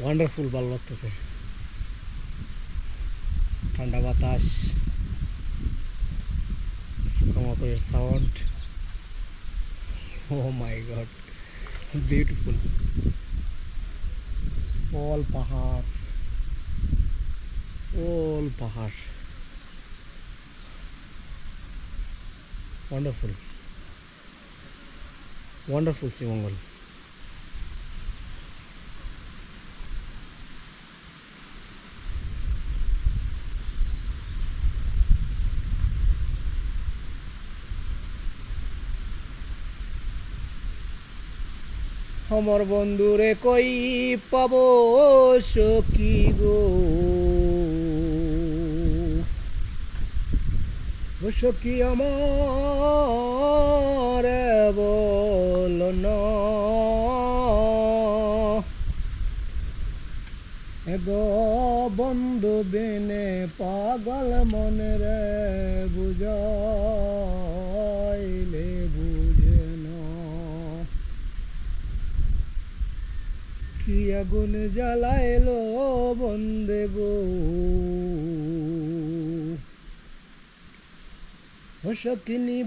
Wonderful ভালো লাগতেছে। ঠান্ডা বাতাস পোকামাকড়ের sound O my god beautiful all পাহাড় অল পাহাড়। Wonderful wonderful Sreemangal. আমার বন্ধুরে কই পাব সখী গো? সখী আমার বল বন্ধু বেনে পাগল মনে রে বুঝাইলে কি আগুন জ্বালাইলো বন্দে গো।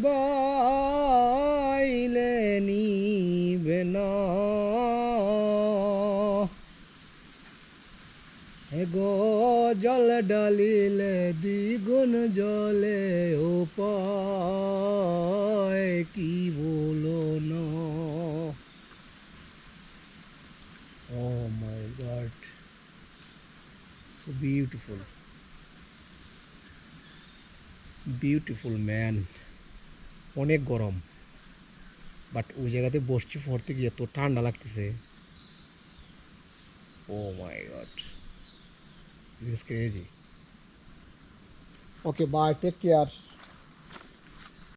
বাইলে নিবে না। এগো জল ডালিলে দ্বিগুণ জলে উপায় my god. So beautiful. Beautiful man অনেক গরম বাট ওই জায়গাতে বসছি পড়তে গিয়ে তো ঠান্ডা লাগতেছে oh my god this crazy okay bye take care